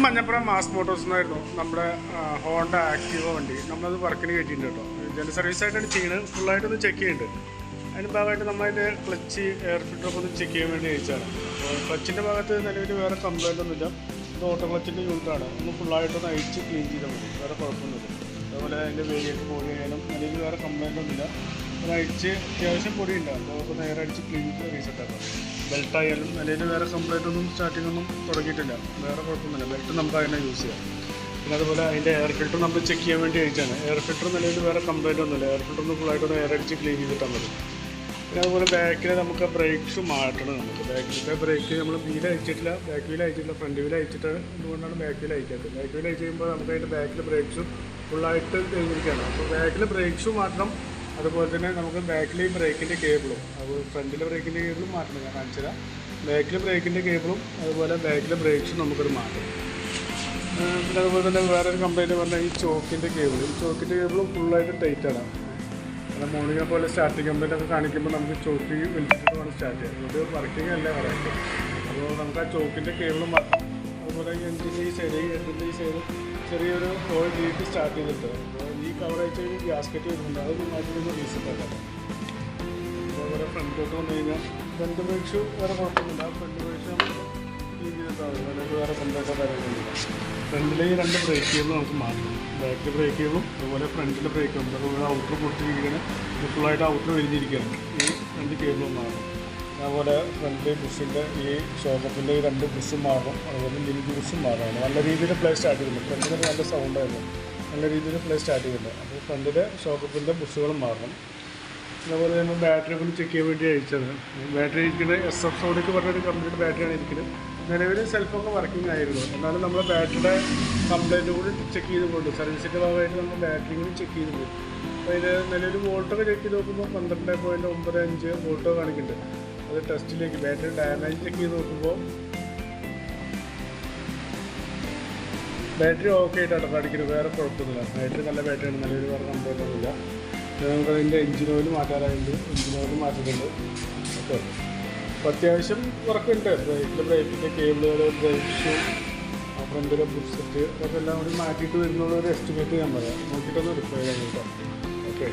Manjappuram mass Motors എന്നായിരുന്നു നമ്മുടെ Honda Activa വണ്ടി. നമ്മളത് വർക്കിന് കയറ്റിയിട്ടുണ്ട് കേട്ടോ. ജനറൽ സർവീസ് ആയിട്ടാണ് ചെയ്യുന്നത് ഫുള്ളായിട്ടൊന്ന് ചെക്ക് ചെയ്യുന്നുണ്ട് അതിന് ഭാഗമായിട്ട് നമ്മളതിന്റെ ക്ലച്ച് എയർ ഫിൽറ്ററൊക്കെ ഒന്ന് ചെക്ക് ചെയ്യാൻ വേണ്ടി അയച്ചാണ് അപ്പോൾ ക്ലച്ചിന്റെ ഭാഗത്ത് നിലവിൽ വേറെ കംപ്ലൈന്റ് ഒന്നുമില്ല. ഇത് ഓട്ടോ ക്ലച്ചിന്റെ യൂണിറ്റാണ് ഒന്ന് ഫുള്ളായിട്ടൊന്ന് അയച്ച് ക്ലീൻ ചെയ്താൽ മതി. വേറെ കുഴപ്പമൊന്നുമില്ല. അതുപോലെ അതിന്റെ വേരിയൊക്കെ പോയി കഴിഞ്ഞാലും നിലവിൽ വേറെ കംപ്ലൈന്റ് ഒന്നുമില്ല. അത് അയച്ച് അത്യാവശ്യം പൊടിയുണ്ട്. അപ്പോൾ നമുക്ക് നേരെ അടിച്ച് ക്ലീൻ റീസെറ്റ് ആക്കാം. ബെൽറ്റ് ആയാലും നിലയിൽ വേറെ കംപ്ലൈന്റ് ഒന്നും സ്റ്റാർട്ടിംഗ് ഒന്നും തുടങ്ങിയിട്ടില്ല. വേറെ കുഴപ്പമൊന്നുമില്ല. ബെൽറ്റ് നമുക്ക് അതിനെ യൂസ് ചെയ്യാം. പിന്നെ അതുപോലെ അതിന്റെ എയർ ഫിൽറ്റർ നമ്മൾ ചെക്ക് ചെയ്യാൻ വേണ്ടി അയച്ചാണ് എയർ ഫിൽറ്റർ നിലയിൽ വേറെ കംപ്ലൈന്റ് ഒന്നുമില്ല. എയർ ഫിൽറ്റർ ഒന്ന് ഫുള്ളായിട്ടൊന്ന് എയർ അടിച്ച് ക്ലീൻ ചെയ്തിട്ടാൽ മതി. പിന്നെ അതുപോലെ ബാക്കിൽ നമുക്ക് ബ്രേക്ക്സ് മാറ്റണം നമുക്ക്. ബാക്കിലത്തെ ബ്രേക്ക് നമ്മൾ വീൽ അയച്ചിട്ടില്ല ബാക്ക് വീൽ അയച്ചിട്ടില്ല ഫ്രണ്ട് വീൽ അയച്ചിട്ട് അതുകൊണ്ടാണ് ബാക്ക് വീൽ അയക്കാത്തത് ബാക്ക് വീൽ അയച്ച് കഴിയുമ്പോൾ നമുക്ക് അതിന്റെ ബാക്കിൽ ഫുൾ ഫുള്ളായിട്ട് കഴിഞ്ഞിരിക്കുകയാണ് അപ്പോൾ ബാക്കിൽ ബ്രേക്സും മാറ്റണം. അതുപോലെ തന്നെ നമുക്ക് ബാക്കിലെ ബ്രേക്കിന്റെ കേബിളും അതുപോലെ ഫ്രണ്ടിലെ ബ്രേക്കിന്റെ കേബിളും മാറ്റണം. ഞാൻ കാണിച്ചു തരാം ബാക്കിൽ ബ്രേക്കിന്റെ കേബിളും അതുപോലെ ബാക്കിലെ ബ്രേക്സും നമുക്കത് മാറ്റണം ഏഹ് പിന്നെ അതുപോലെ തന്നെ വേറൊരു കംപ്ലൈന്റ് പറഞ്ഞാൽ ഈ ചോക്കിന്റെ കേബിൾ ഈ ചോക്കിന്റെ കേബിളും ഫുള്ളായിട്ട് ടൈറ്റാണ് കാരണം മോർണിംഗ് പോലെ സ്റ്റാർട്ടിങ് കംപ്ലൈന്റ് ഒക്കെ കാണിക്കുമ്പോൾ നമുക്ക് ചോക്കി വലിച്ചിട്ട് വേണം സ്റ്റാർട്ട് ചെയ്യാം ഇത് വർക്കിംഗ് അല്ല കറക്റ്റ് അപ്പോൾ നമുക്ക് ആ ചോക്കിന്റെ കേബിളും മാറ്റണം. അതുപോലെ ഈ ചെറിയ സൈഡ് ഈ സൈഡ് ചെറിയൊരു ഹോൾ വീട്ടിൽ സ്റ്റാർട്ട് ചെയ്തിട്ട് ഈ കവർ അയച്ച് ഗ്യാസ്കറ്റ് വരുന്നുണ്ട്. അത് മാറ്റി ഒന്ന് അതേപോലെ ഫ്രണ്ടിലോട്ട് വന്നു കഴിഞ്ഞാൽ ഫ്രണ്ട് ബ്രേക്സ് വേറെ കുഴപ്പമൊന്നുമില്ല. ഫ്രണ്ട് ബ്രേക്സ് നമുക്ക് അതിനകത്ത് വേറെ കംപ്ലൈന്റോ കാര്യങ്ങളില്ല ഫ്രണ്ടിലെ ഈ രണ്ട് ബ്രേക്ക് കേബിൾ നമുക്ക് മാറ്റണം ബാക്കിൽ ബ്രേക്ക് കേബിളും അതുപോലെ ഫ്രണ്ടിലെ ബ്രേക്ക് കേബിൾ അതുപോലെ ഔട്ടർ പൊട്ടിയിരിക്കുകയാണ് ഫുള്ളായിട്ട് ഔട്ടർ വിരിഞ്ഞിരിക്കുകയാണ് ഈ രണ്ട് കേബിളൊന്നാണ് അതുപോലെ ഫ്രണ്ടിലെ ബുഷിന്റെ ഈ ഷോക്കപ്പിന്റെ ഈ രണ്ട് ബുഷും മാറും. അതുപോലെ ലിങ്ക് ബുഷും മാറുകയാണ് നല്ല രീതിയിൽ പ്ലേ സ്റ്റാർട്ട് ചെയ്യുന്നുണ്ട് ഫ്രണ്ടിൽ നല്ല സൗണ്ടായിരുന്നു നല്ല രീതിയിൽ പ്ലേ സ്റ്റാർട്ട് ചെയ്യുന്നുണ്ട് അപ്പോൾ ഫ്രണ്ടിലെ ഷോക്കപ്പിന്റെ ബുസ്സുകളും മാറണം അതുപോലെ തന്നെ ബാറ്ററി ഒന്ന് ചെക്ക് ചെയ്യാൻ വേണ്ടി അയച്ചത്. ബാറ്ററി ഇരിക്കുന്നത് എസ് എഫ് സോഡിക്ക് പറഞ്ഞൊരു കമ്പനിയുടെ ബാറ്ററിയാണ് ഇരിക്കുന്നത് നിലവിൽ സെൽഫൊക്കെ വർക്കിംഗ് ആയിരുന്നു. എന്നാലും നമ്മൾ ബാറ്ററിയുടെ കംപ്ലൈന്റ് കൂടി ചെക്ക് ചെയ്ത് പോയിട്ട് സർവീസിന്റെ ഭാഗമായിട്ട് നമ്മൾ ബാറ്ററി കൂടി ചെക്ക് ചെയ്ത് പോയി അപ്പോൾ ഇത് നിലവിൽ വോൾട്ടൊക്കെ ചെക്ക് ചെയ്ത് നോക്കുമ്പോൾ പന്ത്രണ്ട് പോയിന്റ് ഒമ്പത് അഞ്ച് വോൾട്ടോ കാണിക്കുന്നുണ്ട്. അത് ടെസ്റ്റിലേക്ക് ബാറ്ററി ഡാമേജ് ചെക്ക് ചെയ്ത് നോക്കുമ്പോൾ ബാറ്ററി ഓക്കെ ആയിട്ടാണ് അടിക്കുന്നത് വേറെ കുഴപ്പമൊന്നുമില്ല. ബാറ്ററി നല്ല ബാറ്ററിയാണ് നല്ലൊരു വേറെ സംഭവമൊന്നുമില്ല നമുക്കതിന്റെ എഞ്ചിൻ ഓയിൽ മാറ്റാറായിട്ടുണ്ട് എഞ്ചിൻ ഓയിൽ മാറ്റിയിട്ടുണ്ട്. ഓക്കെ. അപ്പോൾ അത്യാവശ്യം വർക്കുണ്ട് ബ്രേക്കിലെ ബ്രേക്കിന്റെ കേബിളുകൾ ബ്രേക്ക് ഷൂ ഫ്രണ്ടിലെ ബുക്സെറ്റ് അതൊക്കെ എല്ലാം കൂടി മാറ്റിയിട്ട് വരുന്നുള്ള ഒരു എസ്റ്റിമേറ്റ് ഞാൻ പറയാം. നോക്കിയിട്ടൊന്ന് റിപ്ലൈ ചെയ്യാൻ കേട്ടോ. ഓക്കെ.